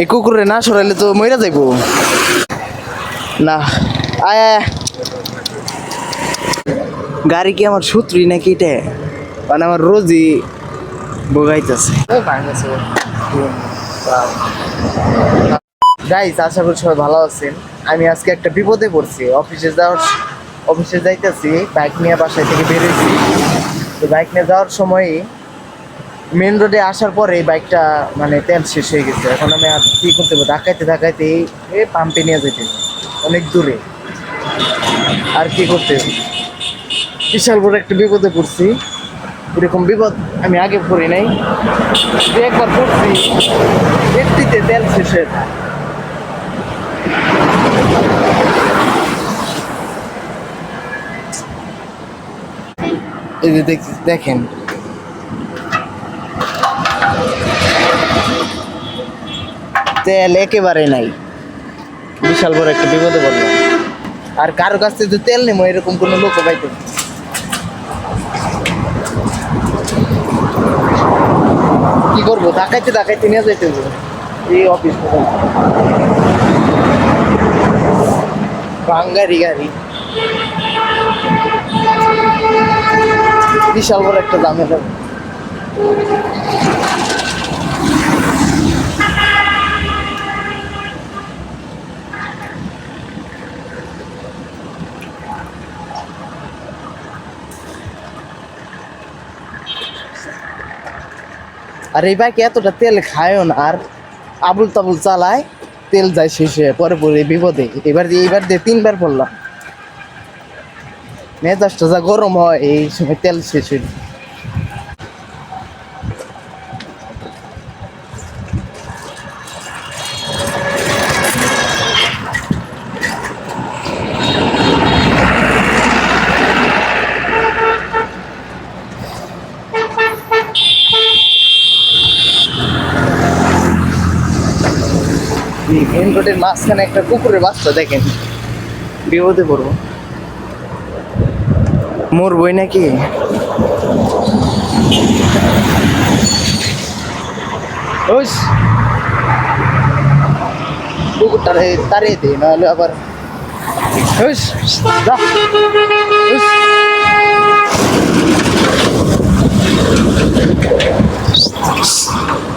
এই কুকুরে না সরাইলে তো মইরা যাইব। না, আয়। গাড়ি কি আমার শত্রুই নাকি এটা? মানে আমার রোজই বোগাইতেছে গাইস আশা করি সবাই ভালো আছেন। আমি আজকে একটা বিপদে পড়ছি। অফিসে যাওয়ার অফিসে যাইতেছি বাইক নিয়ে বাসায় থেকে বেরিয়েছি। তো বাইক নিয়ে যাওয়ার সময় মেন রোডে আসার পরে এই বাইকটা মানে তেল শেষ হয়ে গেছে। এখন আমি আর কি করতে পারব? ঢাকাইতে ঢাকাইতে এই পাম্পে নিয়ে যেতে অনেক দূরে। আর কি করতে বিশাল বড় একটা বিপদে পড়ছি। এরকম বিপদ আমি আগে পড়ি নাই। একবার পড়ছি। একটিতে তেল শেষ হয়ে যায়। এই যে দেখ- দেখেন তেল একেবারে নাই। বিশাল বড় একটা বিপদে পড়লাম। আর কারও কাছ থেকে তেল নেব, এরকম কোনো লোক পাইতো কি করব? ডাকাইতে ডাকাইতে নিয়ে যাইতে হবে এই অফিস বাঙ্গারি গাড়ি। বিশাল বড় একটা ঝামেলা আর এই বাইকে এতটা তেল খায়ও না, আর আবুল তাবুল চালায়, তেল যায় শেষে, পরে পরে বিপদে। এবার দিয়ে এইবার দিয়ে তিনবার পড়লাম। মেজাজটা যা গরম হয়, এই সময় তেল শেষ হইল মাঝখানে একটা কুকুরের বাচ্চা দেখেন বিপদে পড়বো মোর বই নাকি ওস কুকুরটারে তাড়িয়ে দে নাহলে আবার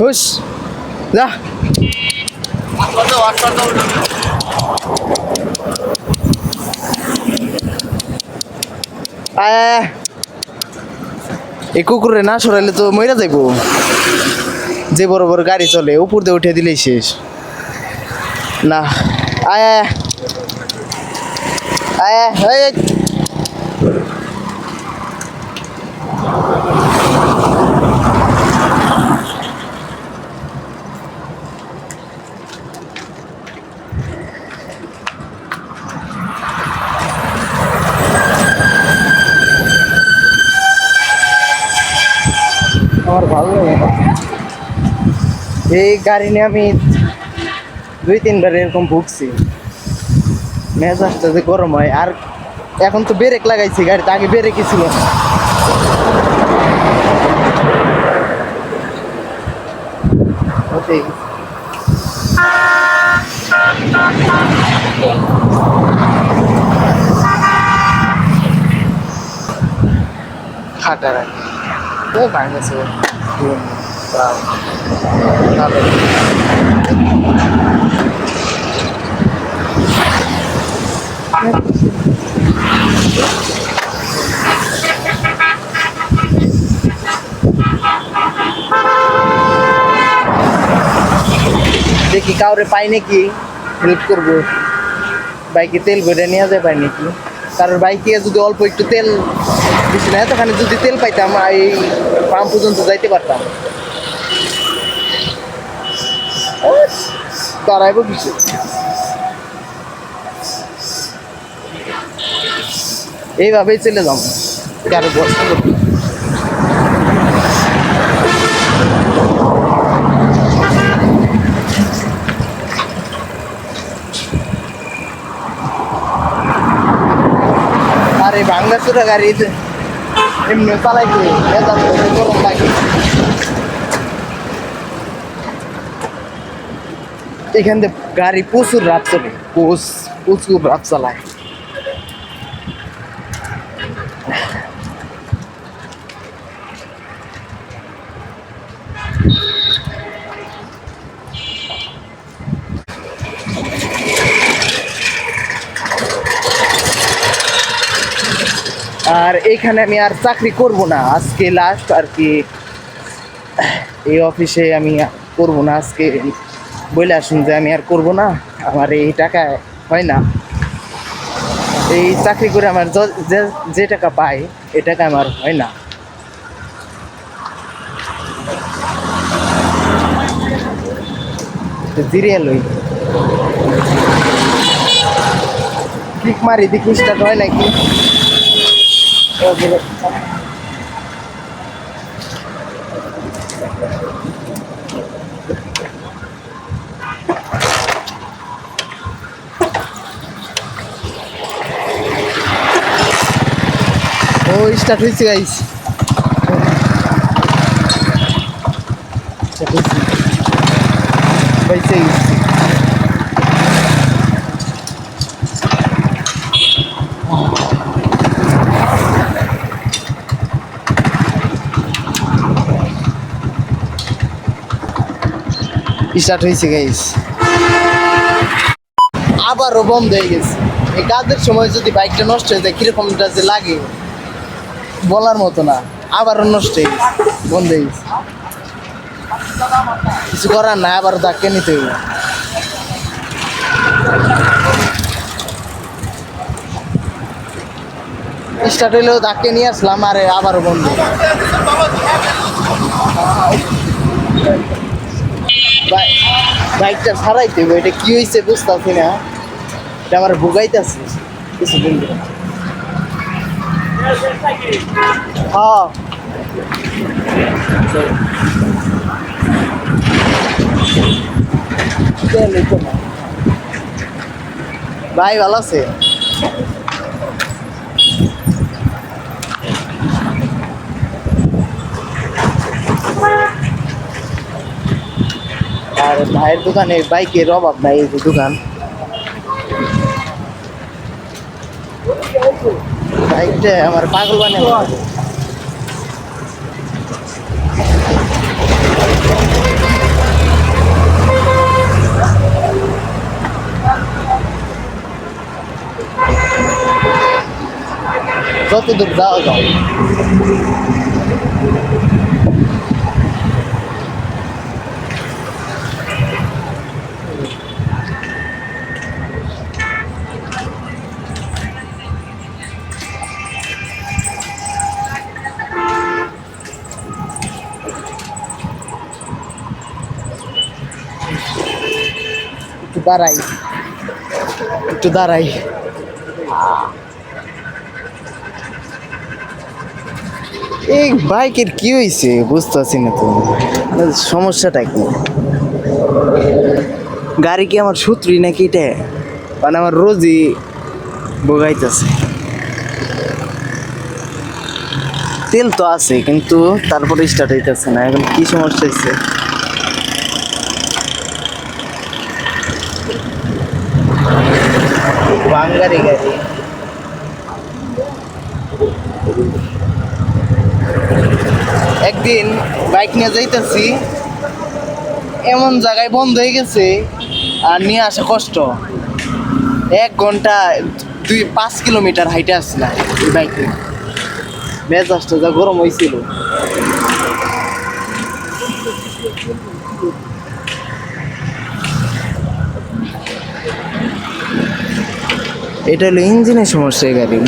ওস যা আয় আয়, আয়। এই কুকুরে না সরাইলে তো মইরা যাইব যে বড় বড় গাড়ি চলে উপর দিয়ে উঠে দিলেই শেষ না আয় আয়, আয় আয়, আমার ভালো লাগে। এই গাড়ি নিয়ে আমি দুই তিনবার এরকম ভুগছি। মেজাজটা যে গরম হয়। আর এখন তো ব্রেক লাগাইছি গাড়িতে, আগে ব্রেকই ছিল। না। ওটাই। খাটা রাখি ও ভাঙেছে ভালো দেখি কাউরে পাই নাকি হেল্প করব বাইকে তেল ভরে নিয়ে যায় পাই নাকি কারোর বাইকে যদি অল্প একটু তেল বেশি না, এতখানে যদি তেল পাইতাম, এই পাম্প পর্যন্ত যাইতে পারতাম। দাঁড়াইব কিছু। এইভাবেই চলে যাব। কারও বসতে। চোরা গাড়ি এমনি করে গরম লাগে। এখান থেকে গাড়ি প্রচুর রাত চলে প্রচ- প্রচুর রাত চালায়। আর এখানে আমি আর চাকরি করব না। আজকে লাস্ট আর কি, এই অফিসে আমি করব না। আজকে বলে আসুন যে আমি আর করব না। আমার এই টাকা হয় না। এই চাকরি করে আমার যে টাকা পাই এই টাকা আমার হয় না। জিরিয়ে মারি, দেখি স্টার্ট হয় নাকি? ও বলে ও স্টার্ট হয়েছে গাইস পয়সা গেছে স্টার্ট হয়েছে গাইস আবারও বন্ধ হয়ে গেছে। এই কাজের সময় যদি বাইকটা নষ্ট হয়ে যায় কিরকমটা যে লাগে, বলার মতো না। আবারও নষ্ট হয়ে গেছে, বন্ধ হয়ে গেছে। কিছু করার না আবার ধাক্কে নিতে হবে। স্টার্ট হইলেও ধাক্কে নিয়ে আসলাম, আরে আবারও বন্ধ বাইকটা সারাইতে হবে এটা কি হয়েছে বুঝতে বুঝতেছি না। এটা আমার ভুগাইতেছে কিছুদিন ধরে হ্যাঁ। ভাই, ভালো আছে? আর ভাইয়ের দোকানে বাইকের অভাব নাই এই যে দোকান বাইকটা আমার পাগল বানিয়ে ফেলছে। যত দূর যাওয়া যায় দাঁড়াই। একটু দাঁড়াই। এই বাইকের কি হয়েছে বুঝতে পারছি না তো। মানে সমস্যাটা কি? গাড়ি কি আমার শত্রুই নাকি এটা? মানে আমার রোজই বোগাইতেছে তেল তো আছে, কিন্তু তারপরে স্টার্ট হইতেছে না। এখন কি সমস্যা হয়েছে বাঙ্গারি গাড়ি। একদিন বাইক নিয়ে যাইতেছি, এমন জায়গায় বন্ধ হয়ে গেছে আর নিয়ে আসা কষ্ট। এক ঘণ্টা দুই, পাঁচ কিলোমিটার হাইটে আসছিলাম বাইক নিয়ে। মেজাজটা যা গরম হয়েছিল এটা হলো ইঞ্জিনের সমস্যা এই গাড়ির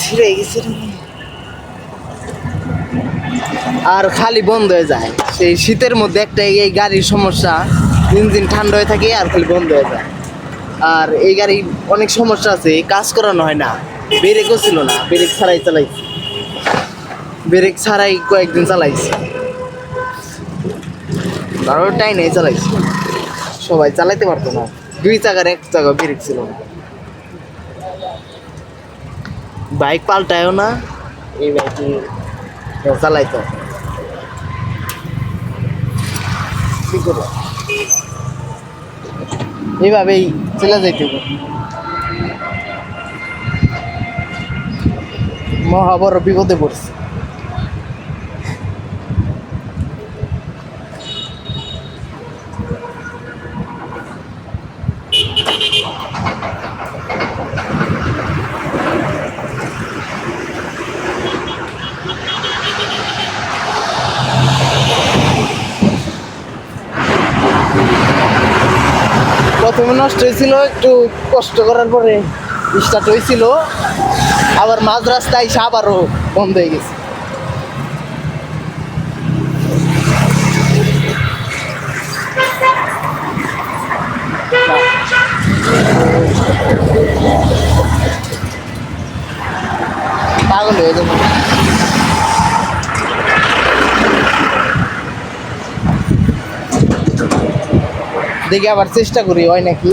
ছিঁড়ে গেছে আর খালি বন্ধ হয়ে যায়। সেই শীতের মধ্যে একটা এই গাড়ির সমস্যা ইঞ্জিন ঠান্ডা হয়ে থাকে আর খালি বন্ধ হয়ে যায়। আর এই গাড়ির অনেক সমস্যা আছে কাজ করানো হয় না। ব্রেকও ছিল না, ব্রেক ছাড়াই চালাইছি। ব্রেক ছাড়াই কয়েকদিন চালাইছি। আর ওটাই নেই চালাইছি। সবাই চালাইতে পারতো না। দুই চাকার এক চাকা ব্রেক ছিল না। বাইক পাল্টায়ও না, এই বাইকে চালাইতো। কি করব? এইভাবেই চলে যাইতে মহাবর বিপদে পড়ছে। প্রথমে নষ্ট হয়েছিল, একটু কষ্ট করার পরে স্টার্ট হয়েছিল। আবার মাঝ রাস্তায় এসে আবারও বন্ধ হয়ে গেছে। পাগল হয়ে যাব। দেখি আবার চেষ্টা করি হয় নাকি?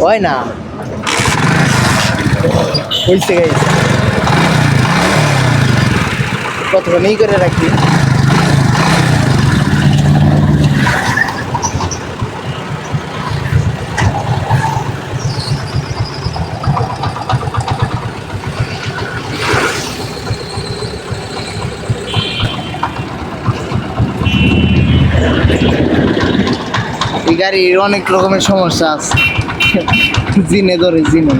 হয় না। হয়েছে গাইছে কতক্ষণ এই করে রাখি? গাড়ির অনেক রকমের সমস্যা আছে। জিনে ধরে জিনে।